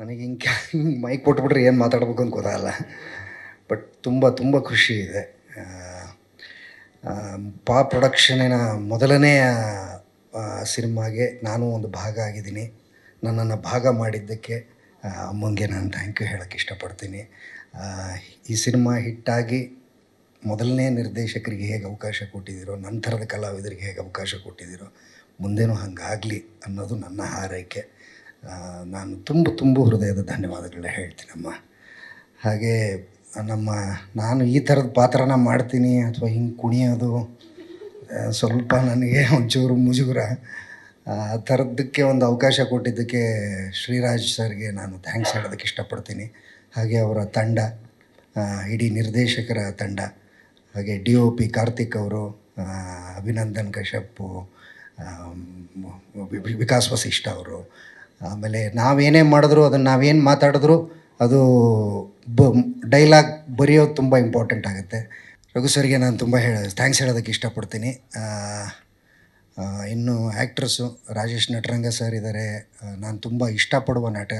ನನಗೆ ಹಿಂಗೆ ಮೈಕ್ ಕೊಟ್ಬಿಟ್ರೆ ಏನು ಮಾತಾಡ್ಬೇಕು ಅಂತ ಗೊತ್ತಾಗಲ್ಲ. ಬಟ್ ತುಂಬ ತುಂಬ ಖುಷಿ ಇದೆ. ಪಾ ಪ್ರೊಡಕ್ಷನಿನ ಮೊದಲನೆಯ ಆ, ಸಿನಿಮಾಗೆ ನಾನು ಒಂದು ಭಾಗ ಆಗಿದ್ದೀನಿ. ನನ್ನನ್ನು ಭಾಗ ಮಾಡಿದ್ದಕ್ಕೆ ಅಮ್ಮಂಗೆ ನಾನು ಥ್ಯಾಂಕ್ ಯು ಹೇಳೋಕ್ಕೆ ಇಷ್ಟಪಡ್ತೀನಿ. ಈ ಸಿನಿಮಾ ಹಿಟ್ಟಾಗಿ ಮೊದಲನೇ ನಿರ್ದೇಶಕರಿಗೆ ಹೇಗೆ ಅವಕಾಶ ಕೊಟ್ಟಿದ್ದೀರೋ ನಂತರದ ಕಲಾವಿದರಿಗೆ ಹೇಗೆ ಅವಕಾಶ ಕೊಟ್ಟಿದ್ದೀರೋ ಮುಂದೇನೂ ಹಂಗಾಗಲಿ ಅನ್ನೋದು ನನ್ನ ಹಾರೈಕೆ. ನಾನು ತುಂಬ ತುಂಬ ಹೃದಯದ ಧನ್ಯವಾದಗಳನ್ನ ಹೇಳ್ತೀನಮ್ಮ. ಹಾಗೆ ನಮ್ಮ ನಾನು ಈ ಥರದ ಪಾತ್ರನ ಮಾಡ್ತೀನಿ ಅಥವಾ ಹಿಂಗೆ ಕುಣಿಯೋದು ಸ್ವಲ್ಪ ನನಗೆ ಒಂಚೂರು ಮುಜುಗುರ. ಆ ಥರದ್ದಕ್ಕೆ ಒಂದು ಅವಕಾಶ ಕೊಟ್ಟಿದ್ದಕ್ಕೆ ಶ್ರೀರಾಜ್ ಸರ್ಗೆ ನಾನು ಥ್ಯಾಂಕ್ಸ್ ಹೇಳೋದಕ್ಕೆ ಇಷ್ಟಪಡ್ತೀನಿ. ಹಾಗೆ ಅವರ ತಂಡ ಇಡೀ ನಿರ್ದೇಶಕರ ತಂಡ ಹಾಗೆ ಡಿ ಒ ಪಿ ಕಾರ್ತಿಕ್ ಅವರು ಅಭಿನಂದನ್ ಕಶ್ಯಪ್ ಆ, ವಿ- ವಿ- ವಿಕಾಸ್ ವಸಿಷ್ಠ ಅವರು ಆಮೇಲೆ ನಾವೇನೇ ಮಾಡಿದ್ರು, ಅದನ್ನು ನಾವೇನು ಮಾತಾಡಿದ್ರು, ಅದು ಬ ಡೈಲಾಗ್ ಬರೆಯೋದು ತುಂಬ ಇಂಪಾರ್ಟೆಂಟ್ ಆಗುತ್ತೆ. ರಘು ಸರ್ಗೆ ನಾನು ತುಂಬ ಹೇಳ ಥ್ಯಾಂಕ್ಸ್ ಹೇಳೋದಕ್ಕೆ ಇಷ್ಟಪಡ್ತೀನಿ. ಇನ್ನು ಆ್ಯಕ್ಟ್ರಸ್ಸು ರಾಜೇಶ್ ನಟರಂಗ ಸರ್ ಇದ್ದಾರೆ ನಾನು ತುಂಬ ಇಷ್ಟಪಡುವ ನಟ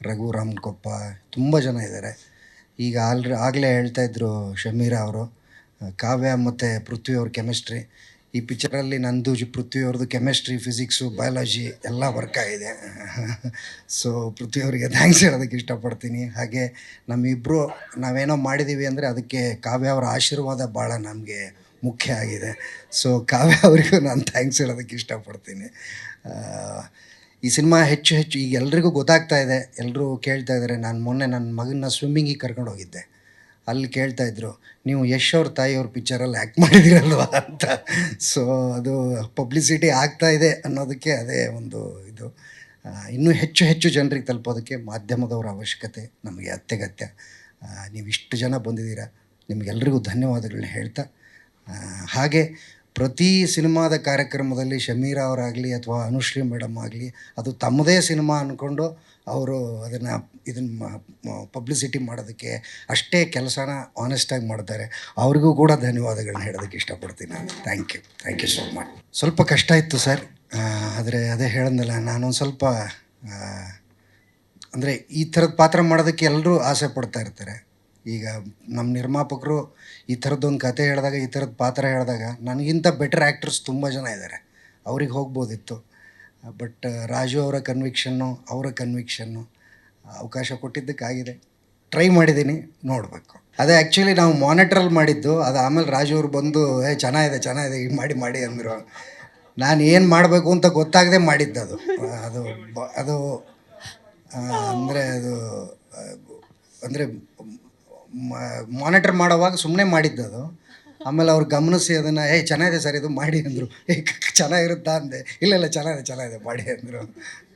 ರಘು ರಾಮನ್ಕೊಪ್ಪ ತುಂಬ ಜನ ಇದ್ದಾರೆ ಈಗ ಆಲ್ರೆ, ಆಗಲೇ ಹೇಳ್ತಾ ಶಮೀರ ಶಮೀರಾ ಅವರು ಕಾವ್ಯ ಮತ್ತು ಪೃಥ್ವಿ ಅವ್ರ ಕೆಮಿಸ್ಟ್ರಿ ಈ ಪಿಕ್ಚರಲ್ಲಿ ನಂದು ಪೃಥ್ವಿಯವ್ರದ್ದು ಕೆಮಿಸ್ಟ್ರಿ ಫಿಸಿಕ್ಸು ಬಯಾಲಜಿ ಎಲ್ಲ ವರ್ಕ್ ಆಗಿದೆ. ಸೊ ಪೃಥ್ವಿ ಅವರಿಗೆ ಥ್ಯಾಂಕ್ಸ್ ಹೇಳೋದಕ್ಕೆ ಇಷ್ಟಪಡ್ತೀನಿ. ಹಾಗೆ ನಮ್ಮಿಬ್ಬರು ನಾವೇನೋ ಮಾಡಿದ್ದೀವಿ ಅಂದರೆ ಅದಕ್ಕೆ ಕಾವ್ಯ ಅವರ ಆಶೀರ್ವಾದ ಭಾಳ ನಮಗೆ ಮುಖ್ಯ ಆಗಿದೆ. ಸೊ ಕಾವ್ಯ ಅವರಿಗೂ ನಾನು ಥ್ಯಾಂಕ್ಸ್ ಹೇಳೋದಕ್ಕೆ ಇಷ್ಟಪಡ್ತೀನಿ. ಈ ಸಿನಿಮಾ ಹೆಚ್ಚು ಹೆಚ್ಚು ಈಗ ಎಲ್ರಿಗೂ ಗೊತ್ತಾಗ್ತಾ ಇದೆ. ಎಲ್ಲರೂ ಕೇಳ್ತಾ ಇದ್ದಾರೆ ನಾನು ಮೊನ್ನೆ ನನ್ನ ಮಗನ ಸ್ವಿಮ್ಮಿಂಗಿಗೆ ಕರ್ಕೊಂಡು ಹೋಗಿದ್ದೆ. ಅಲ್ಲಿ ಕೇಳ್ತಾ ಇದ್ರು, ನೀವು ಯಶ್ ಅವ್ರ ತಾಯಿಯವ್ರ ಪಿಕ್ಚರಲ್ಲಿ ಆ್ಯಕ್ಟ್ ಮಾಡಿದಿರಲ್ವಾ ಅಂತ. ಸೊ ಅದು ಪಬ್ಲಿಸಿಟಿ ಆಗ್ತಾ ಇದೆ ಅನ್ನೋದಕ್ಕೆ ಅದೇ ಒಂದು ಇದು. ಇನ್ನೂ ಹೆಚ್ಚು ಹೆಚ್ಚು ಜನರಿಗೆ ತಲುಪೋದಕ್ಕೆ ಮಾಧ್ಯಮದವರ ಅವಶ್ಯಕತೆ ನಮಗೆ ಅತ್ಯಗತ್ಯ. ನೀವು ಇಷ್ಟು ಜನ ಬಂದಿದ್ದೀರಾ, ನಿಮಗೆಲ್ರಿಗೂ ಧನ್ಯವಾದಗಳನ್ನ ಹೇಳ್ತಾ ಹಾಗೆ ಪ್ರತಿ ಸಿನಿಮಾದ ಕಾರ್ಯಕ್ರಮದಲ್ಲಿ ಶಮೀರ ಅವರಾಗಲಿ ಅಥವಾ ಅನುಶ್ರೀ ಮೇಡಮ್ ಆಗಲಿ, ಅದು ತಮ್ಮದೇ ಸಿನಿಮಾ ಅಂದ್ಕೊಂಡು ಅವರು ಅದನ್ನು ಇದನ್ನು ಪಬ್ಲಿಸಿಟಿ ಮಾಡೋದಕ್ಕೆ ಅಷ್ಟೇ ಕೆಲಸನ ಆನೆಸ್ಟಾಗಿ ಮಾಡ್ತಾರೆ. ಅವ್ರಿಗೂ ಕೂಡ ಧನ್ಯವಾದಗಳನ್ನ ಹೇಳೋದಕ್ಕೆ ಇಷ್ಟಪಡ್ತೀನಿ ನಾನು. Thank you thank you so much ಸ್ವಲ್ಪ ಕಷ್ಟ ಇತ್ತು ಸರ್. ಆದರೆ ಅದೇ ಹೇಳಂದಲ್ಲ, ನಾನೊಂದು ಸ್ವಲ್ಪ ಅಂದರೆ ಈ ಥರದ ಪಾತ್ರ ಮಾಡೋದಕ್ಕೆ ಎಲ್ಲರೂ ಆಸೆ ಪಡ್ತಾ ಇರ್ತಾರೆ. ಈಗ ನಮ್ಮ ನಿರ್ಮಾಪಕರು ಈ ಥರದ್ದೊಂದು ಕತೆ ಹೇಳಿದಾಗ, ಈ ಥರದ ಪಾತ್ರ ಹೇಳಿದಾಗ ನನಗಿಂತ ಬೆಟರ್ ಆ್ಯಕ್ಟರ್ಸ್ ತುಂಬ ಜನ ಇದ್ದಾರೆ ಅವ್ರಿಗೆ ಹೋಗ್ಬೋದಿತ್ತು. ಬಟ್ ರಾಜು ಅವರ ಕನ್ವಿಕ್ಷನ್ನು ಅವರ ಕನ್ವಿಕ್ಷನ್ನು ಅವಕಾಶ ಕೊಟ್ಟಿದ್ದಕ್ಕಾಗಿದೆ. ಟ್ರೈ ಮಾಡಿದ್ದೀನಿ ನೋಡಬೇಕು. ಅದೇ ಆ್ಯಕ್ಚುಲಿ ನಾವು ಮಾನಿಟ್ರಲ್ಲಿ ಮಾಡಿದ್ದು, ಅದು ಆಮೇಲೆ ರಾಜು ಅವ್ರು ಬಂದು, ಏ, ಚೆನ್ನಾಗಿದೆ ಚೆನ್ನಾಗಿದೆ ಈಗ ಮಾಡಿ ಮಾಡಿ, ಅಂದರು. ನಾನು ಏನು ಮಾಡಬೇಕು ಅಂತ ಗೊತ್ತಾಗದೆ ಮಾಡಿದ್ದು ಅದು. ಅದು ಅದು ಅಂದರೆ ಅದು ಅಂದರೆ ಮಾನಿಟರ್ ಮಾಡೋವಾಗ ಸುಮ್ಮನೆ ಮಾಡಿದ್ದು ಅದು ಆಮೇಲೆ ಅವ್ರು ಗಮನಿಸಿ ಅದನ್ನು, ಏಯ್, ಚೆನ್ನಾಗಿದೆ ಸರ್, ಇದು ಮಾಡಿ ಅಂದರು. ಏ ಚೆನ್ನಾಗಿರುತ್ತಾ? ಅಂದೆ. ಇಲ್ಲ ಇಲ್ಲ, ಚೆನ್ನಾಗಿದೆ ಚೆನ್ನಾಗಿದೆ, ಮಾಡಿ ಅಂದರು.